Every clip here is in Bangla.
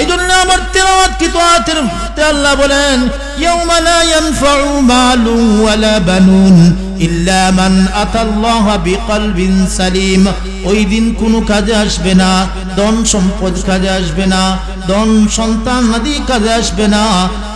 এই জন্য আমার তেলাওয়াত কি? তো আয়াতের আল্লাহ বলেন, ইয়াউমা লা ইয়ানফাউ মালু ওয়ালা বানুন ইল্লা মান আতাল্লাহ বিকলবিন সালিম। ওই দিন কোনো কাজে আসবে না, ধন সম্পদ কাজে আসবে না, ধন সন্তান আদি কাজে আসবে না।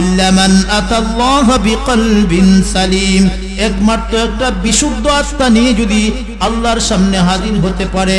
ইল্লা মান আতাল্লাহ বিকলবিন সালিম। একমাত্র একটা বিশুদ্ধ আত্মা নিয়ে যদি আল্লাহর সামনে হাজির হতে পারে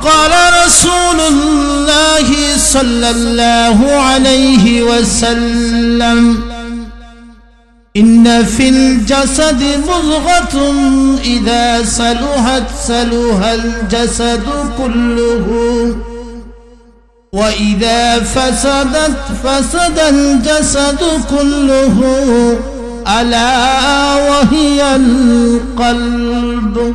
وقال رسول الله صلى الله عليه وسلم إن في الجسد مضغة إذا صلحت صلح الجسد كله وإذا فسدت فسد الجسد كله ألا وهي القلب.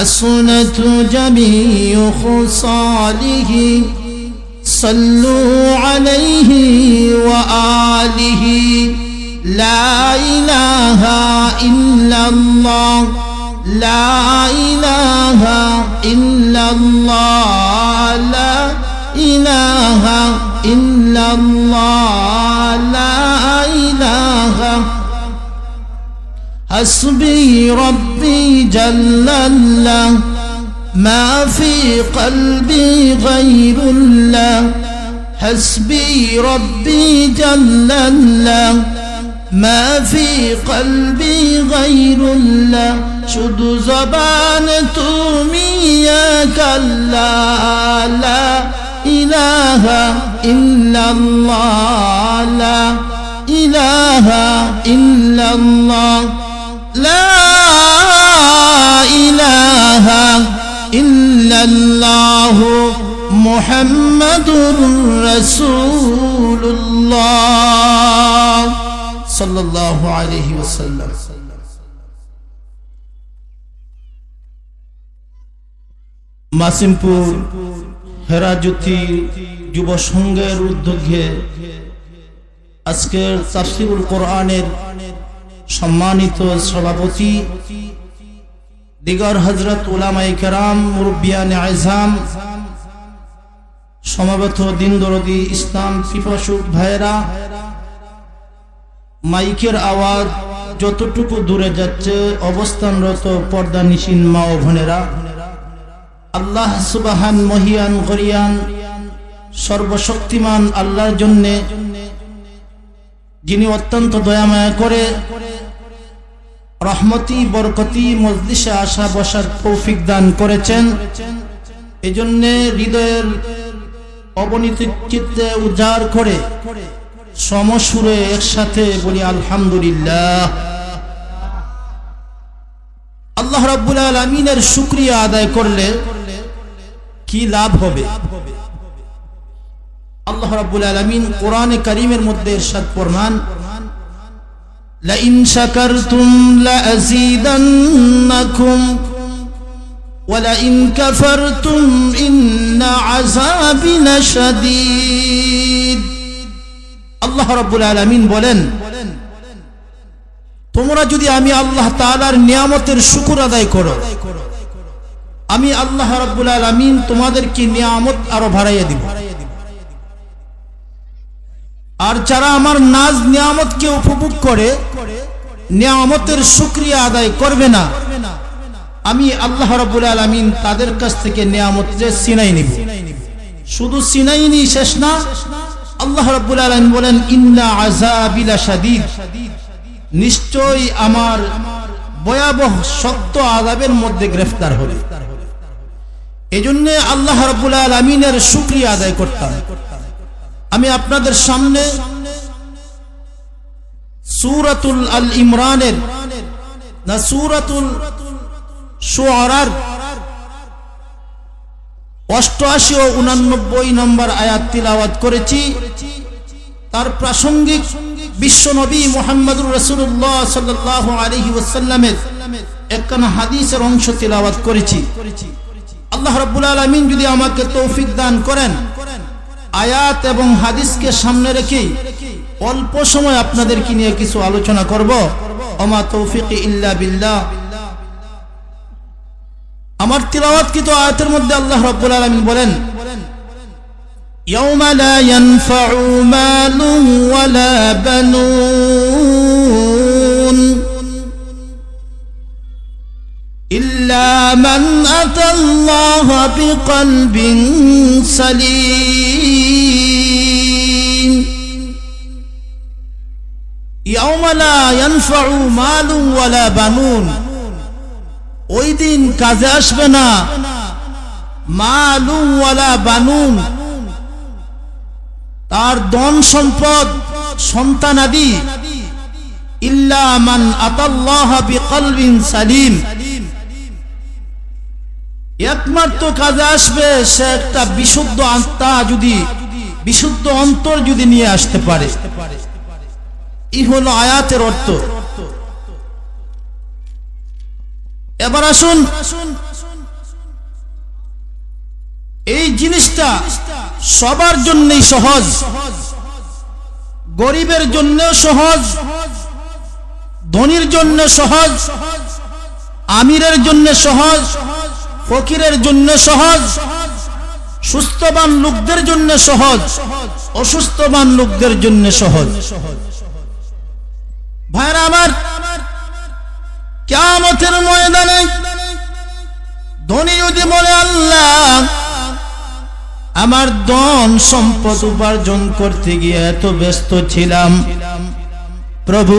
حسنت جميع خصاله. صلوا عليه وآله. لا إله إلا الله. لا إله إلا الله. لا إله إلا الله. لا إله. حسبي ربي جل الله ما في قلبي غير الله حسبي ربي جل الله ما في قلبي غير الله শুধু জবান তুমি কাল্লা লা ইলাহা ইল্লাল্লাহ লা ইলাহা ইল্লাল্লাহ লা ইলাহা ইল্লাল্লাহ মুহাম্মাদুর রাসূলুল্লাহ সাল্লাল্লাহু আলাইহি ওয়াসাল্লাম। মাসিমপুর হেরাজুতি যুব সংঘের উদ্যোগে আজকের তাফসিরুল কোরআনের সম্মানিত সভাপতি দিগর হজরত উলামাই কেরাম, মুরব্বিয়ান আইজাম সমাবেত দিন দরদি ইসলাম পিপাসুক ভাইয়েরা, মাইকের আওয়াজ যতটুকু দূরে যাচ্ছে অবস্থানরত পর্দা নিশিন মা ও বোনেরা, আল্লাহ সুবাহান মহিয়ান গরিয়ান, সর্বশক্তিমান আল্লাহর জন্যে, যিনি অত্যন্ত দয়ামায়া করে রহমতি, বরকতি, মজলিসে আসা বসার তৌফিক দান করেছেন। এজন্য হৃদয়ের অবনীত চিত্তে উজাড় করে সমসুরে একসাথে বলি আলহামদুলিল্লাহ। আল্লাহ রাব্বুল আলমিনের শুক্রিয়া আদায় করলে কি লাভ হবে? আল্লাহ রাব্বুল আলমিন কোরআনে করিমের মধ্যে এরশাদ ফরমান لئن شكرتم لأزيدنكم ولئن كفرتم إن عذابي لشديد আল্লাহ রাব্বুল আলামিন বলেন তোমরা যদি আমি আল্লাহ তাআলার নিয়ামতের শুকর আদায় করো আমি আল্লাহ রাব্বুল আলামিন তোমাদেরকে নিয়ামত আরো বাড়াইয়া দিব আর যারা আমার নাজ নিয়ামতকে উপভোগ করে, নিয়ামতের শুক্রিয়া আদায় করবে না, আমি আল্লাহ রাব্বুল আলামিন তাদের কাছ থেকে নিয়ামত যে সিনাই নিব। শুধু সিনাই নি শেষ না, আল্লাহ রাব্বুল আলামিন বলেন, ইন্না আযাবিলা শাদীদ। নিশ্চয়ই আমার ভয়াবহ শক্ত আযাবের মধ্যে গ্রেফতার হবে। এজন্য আল্লাহ রাব্বুল আলামিনের শুকরিয়া আদায় করতাম। আমি আপনাদের সামনে সুরাতুল আল ইমরানের না, সুরাতুল শুআরার অষ্টআশি ও উনানব্বই নম্বর আয়াত তিলাওয়াত করেছি। তার প্রাসঙ্গিক বিশ্বনবী মোহাম্মদুর রসুল্লাহ সাল্লাহ আলহি ওসাল্লামের একখানা হাদিসের অংশ তিলাওয়াত করেছি। আল্লাহ রব্বুল আলমিন যদি আমাকে তৌফিক দান করেন করেন আয়াত এবং হাদিসকে সামনে রেখে অল্প সময় আপনাদেরকে নিয়ে কিছু আলোচনা করব অমা তৌফিক ইল্লা বিল্লাহ আমার তিলাওয়াত কিন্তু আয়াতের মধ্যে আল্লাহ রাব্বুল আলামিন বলেন يوم لا ينفع مال ولا بنون من أتى الله بقلب سليم يوم لا ينفع مال ولا بنون ওই দিন কাজে আসবে না মালুম ওয়ালা বানুন তার ধন সম্পদ সন্তানাদি ইল্লা মান আতাল্লাহ বিকলবিন সালিম একমাত্র কাজে আসবে সে একটা বিশুদ্ধ আত্মা যদি, বিশুদ্ধ অন্তর যদি নিয়ে আসতে পারে। এই হলো আয়াতের অর্থ। এবার আসুন। এই জিনিসটা সবার জন্যই সহজ। গরিবের জন্য সহজ। ধনির জন্য সহজ। আমিরের জন্য সহজ। ফকিরের জন্য সহজ, সুস্থবান লোকদের জন্য সহজ, অসুস্থবান লোকদের জন্য সহজ। ভাইরা আমার কেমতের ময়দানে ধনী যদি বলে, আল্লাহ, আমার ধন সম্পদ উপার্জন করতে গিয়ে এত ব্যস্ত ছিলাম। প্রভু,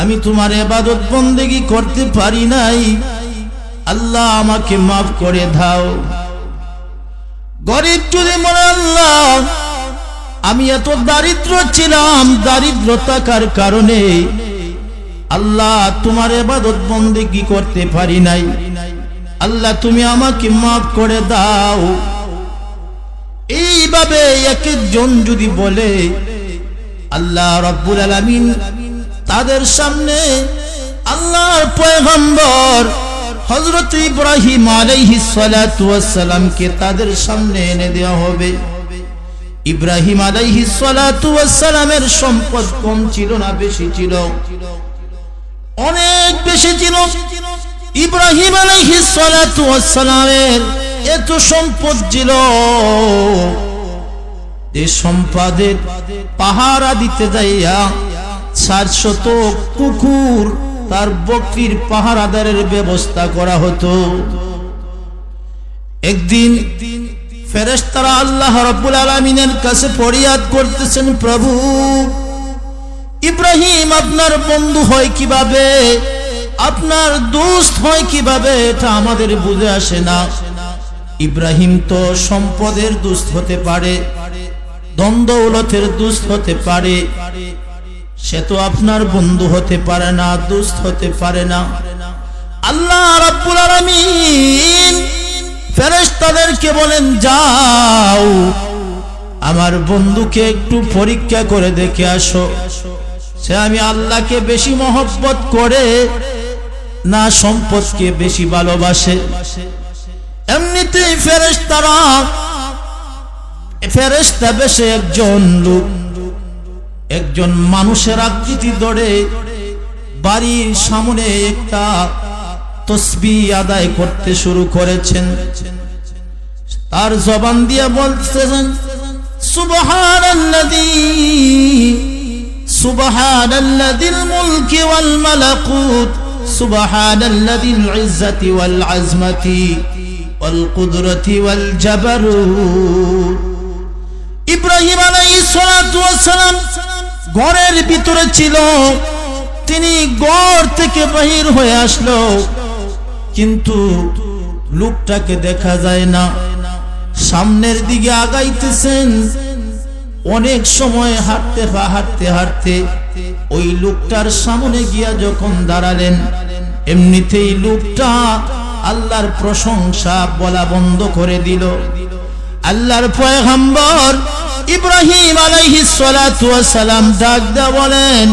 আমি তোমার এবাদত বন্দেগি করতে পারি নাই। আল্লাহ আমাকে মাফ করে দাও। গরিব যদি মনে আল্লাহ, আমি এত দারিদ্র ছিলাম, দারিদ্র থাকার কারণে আল্লাহ তোমার এবাদত বন্দেগি করতে পারি নাই। আল্লাহ তুমি আমাকে মাফ করে দাও। এইভাবে এক একজন যদি বলে, আল্লাহ রব্বুল আলামিন তাদের সামনে আল্লাহর পয়গম্বর হযরত ইব্রাহিম আলাইহিস সালাতু সালামকে তাদের সামনে এনে দেওয়া হবে? ইব্রাহিম আলাইহিস সালাতু সালামের সম্পদ কম ছিল না বেশি ছিল? অনেক বেশি ছিল। ইব্রাহিম আলাইহিস সালাতু সালামের এত সম্পদ ছিল। যে সম্পদের পাহারা দিতে যাইয়া চারশত কুকুর তার বকরির পাহারাদারের ব্যবস্থা করা হতো। একদিন ফেরেশতারা আল্লাহ রাব্বুল আলামিনের কাছে ফরিয়াদ করতেছেন, প্রভু, ইব্রাহিম আপনার বন্ধু হয় কীভাবে? আপনার দোস্ত হয় কীভাবে? এটা আমাদের বুঝে আসে না। ইব্রাহিম তো সম্পদের দুস্থ হতে পারে দ্বন্দ্বলথের দুস্থ হতে পারে সে তো আপনার বন্ধু হতে পারে না দুস্থ হতে পারে না। আল্লাহ রাব্বুল আলামিন ফেরেশতাদেরকে বলেন, যাও, আমার বন্ধুকে একটু পরীক্ষা করে দেখে আসো। সে আমি আল্লাহকে বেশি মহব্বত করে না সম্পদকে বেশি ভালোবাসে। এমনিতেই ফেরেশতারা, ফেরেশতা বেশে একজন লোক। একজন মানুষের আকৃতি ধরে বাড়ির সামনে একটা তসবি আদায় করতে শুরু করেছেন। তার জবান দিয়ে বলতেছেন ইব্রাহিম সালাম ঘরের ভিতরে ছিল। তিনি ঘর থেকে বাহির হয়ে আসলো। কিন্তু লোকটাকে দেখা যায় না। সামনের দিকে আগাইতেছেন। অনেক সময় হাঁটতে পা হাঁটতে হাঁটতে ওই লোকটার সামনে গিয়া যখন দাঁড়ালেন, এমনিতেই লোকটা আল্লাহর প্রশংসা বলা বন্ধ করে দিল। আল্লাহর পয়গম্বর ইব্রাহিম আলাইহিস সালাতু সালাম ডাক দা বলেন,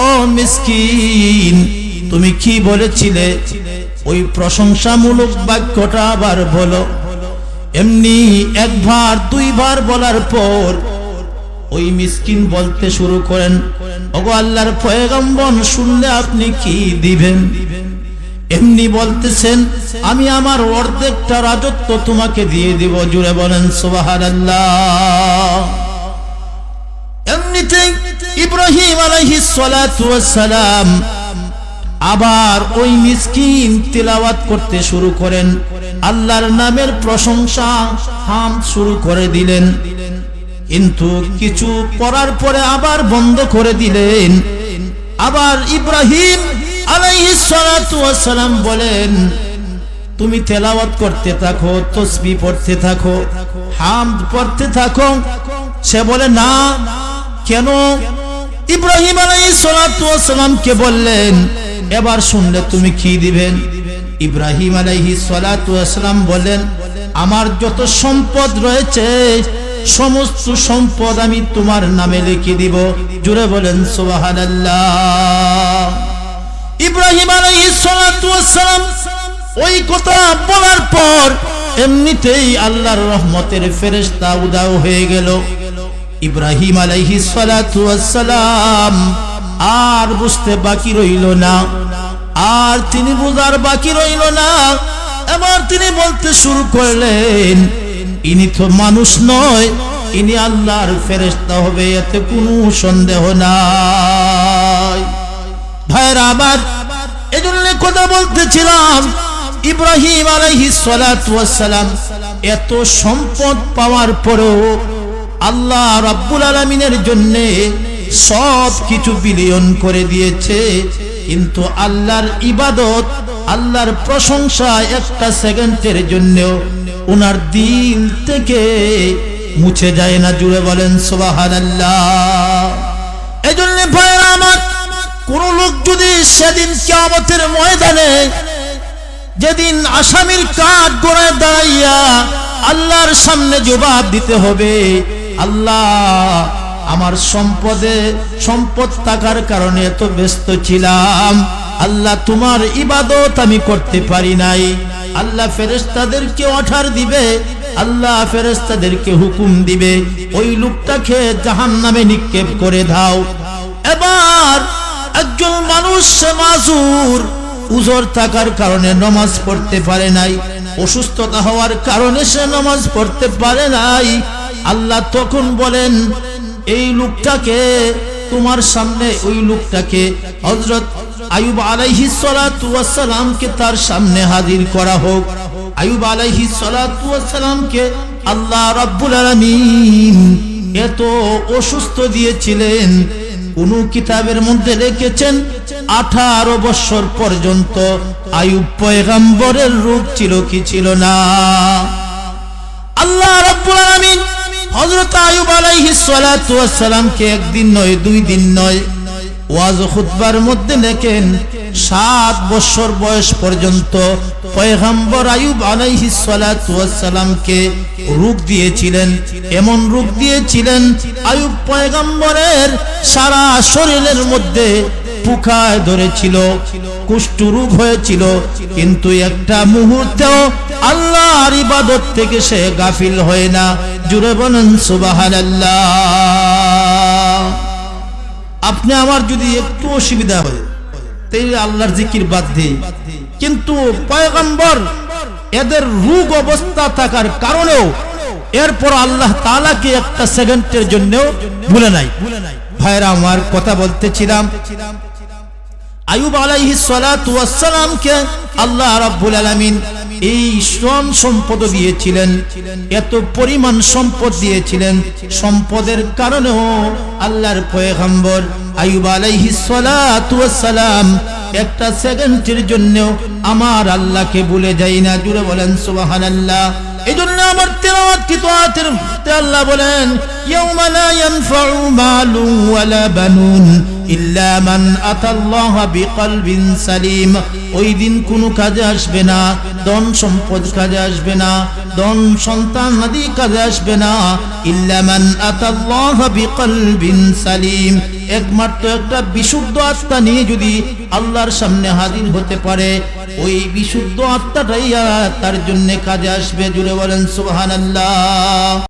ও মিসকিন, তুমি কি বলেছিলে? ওই প্রশংসামূলক বাক্যটা আবার বলো। এমনি একবার দুইবার বলার পর ওই মিসকিন বলতে শুরু করেন, ওগো আল্লাহর পয়গম্বর, শুনলে আপনি কি দিবেন? এমনি বলতেছেন, আমি আমার অর্ধেকটা রাজত্ব তোমাকে দিয়ে দিব, জুড়ে বলেন, সুবহানাল্লাহ। এমনিতেই ইব্রাহিম ওয়াস সালাম আবার ওই মিসকিন তিলাওয়াত করতে শুরু করেন। আল্লাহর নামের প্রশংসা হাম শুরু করে দিলেন। কিন্তু কিছু করার পরে আবার বন্ধ করে দিলেন। আবার ইব্রাহিম ওয়াস বলেন, তুমি তেলাওয়াত করতে থাকো, তসবি পড়তে থাকো, হামদ পড়তে থাকো। সে বলে, না। কেন? ইব্রাহিম আলাইহিস সালাতু ওয়াস সালামকে বললেন, এবার শুনলে তুমি কি দিবেন? ইব্রাহিম ওয়াস সালাম বলেন, আমার যত সম্পদ রয়েছে, সমস্ত সম্পদ আমি তোমার নামে লিখে দিব। জুড়ে বলেন, সুবহানাল্লাহ। ইব্রাহিম ওয়াস ওই কথা বলার পর এমনিতেই আল্লাহর রহমতের ফেরেশতা উদাও হয়ে গেল। ইব্রাহিম আলাইহিস সালাতু সালাম আর বুঝতে বাকি রইল না। আর তিনি বুঝার বাকি রইল না। এবার তিনি বলতে শুরু করলেন, ইনি তো মানুষ নয়, ইনি আল্লাহর ফেরেশতা হবে, এতে কোনো সন্দেহ নাই। ভাইরা আবার এজন্য কথা বলতেছিলাম, ইব্রাহিম সালাম এত সম্পদ পাওয়ার পরেও আল্লাহ রাব্বুল আলামিনের জন্য সব কিছু বিলিয়ন করে দিয়েছে। কিন্তু আল্লাহর ইবাদত, আল্লাহর প্রশংসা একটা সেকেন্ডের জন্য ওনার দিল থেকে মুছে যায় না, জুড়ে বলেন সুবহানাল্লাহ। এজন্য আমার কোন লোক যদি সেদিন কিয়ামতের ময়দানে যেদিন আসামির কাঠ গড়ে দাঁড়াইয়া আল্লাহর সামনে জবাব দিতে হবে, আল্লাহ, আমার সম্পদে সম্পদ থাকার কারণে এত ব্যস্ত ছিলাম, আল্লাহ তোমার ইবাদত আমি করতে পারি নাই, আল্লাহ ফেরেস্তাদেরকে অঠার দিবে, আল্লাহ ফেরেস্তাদেরকে হুকুম দিবে, ওই লোকটাকে জাহান নামে নিক্ষেপ করে দাও। এবার মানুষ সে মাজুর উজর থাকার কারণে নমাজ পড়তে পারে নাই। অসুস্থতা হওয়ার কারণে সে নমাজ পড়তে পারে নাই। আল্লাহ তখন বলেন, এই লোকটাকে, তোমার সামনে ওই লোকটাকে হজরত আয়ুব ওয়াস সালামকে তার সামনে হাজির করা হোক। আয়ুব আলাইহি সালামকে আল্লাহ রাব্বুল আলামিন এত অসুস্থ দিয়েছিলেন কোন কিতাবের মধ্যে রেখেছেন, আঠারো বৎসর পর্যন্ত আয়ুব পয়গাম্বরের রূপ ছিল কি ছিল না? আল্লাহ হজরত আয়ুব আলাইহিস সালাতু একদিন নয়, দুই দিন নয়, ওয়াজ খুতবার মধ্যে দেখেন সাত বছর বয়স পর্যন্ত পয়গাম্বর আয়ুব সালামকে রূপ দিয়েছিলেন। এমন রূপ দিয়েছিলেন, আয়ুব পয়গাম্বরের সারা শরীরের মধ্যে পুখায় ধরেছিল কুষ্ঠরোগ হয়েছিল। কিন্তু একটা মুহূর্তেও আল্লাহর ইবাদত থেকে সে গাফিল হয় না। জুড়ে বলেন, সুবহানাল্লাহ। আপনি আমার যদি একটু অসুবিধা হয় আল্লাহর জিকির বাদ দিয়ে কিন্তু পয়গম্বর, এদের রোগ অবস্থা থাকার কারণেও এরপর আল্লাহ তালাকে একটা সেকেন্ডের জন্য ভুলে নাই। ভাইরা, আমার কথা বলতেছিলাম, আয়ুব আলাইহিস সালাতু ওয়াসসালামকে আল্লাহ রাব্বুল আলামিন এই শ্রম সম্পদ দিয়েছিলেন, এত পরিমাণ সম্পদ দিয়েছিলেন। সম্পদের কারণেও আল্লাহর পয়গম্বর আয়ুব আলাইহি সালাতু ওয়াসসালাম একটা সেকেন্ডের জন্য আমার আল্লাহকে ভুলে যাই না। জুড়ে বলেন, সুবহানাল্লাহ। এই জন্য আমার তেলাওয়াত কি? তো আল্লাহ বলেন, ইয়াউমা লা ইয়ানফাউ মালু ওয়ালা বানুন। ওই দিন কোনো কাজে আসবে না সম্পদ কাজে আসবে না সন্তান কাজে আসবে না। একমাত্র একটা বিশুদ্ধ আত্মা নিয়ে যদি আল্লাহর সামনে হাজির হতে পারে, ওই বিশুদ্ধ আত্মাটাই তার জন্য কাজে আসবে। জুড়ে বলেন, সুবহানাল্লাহ।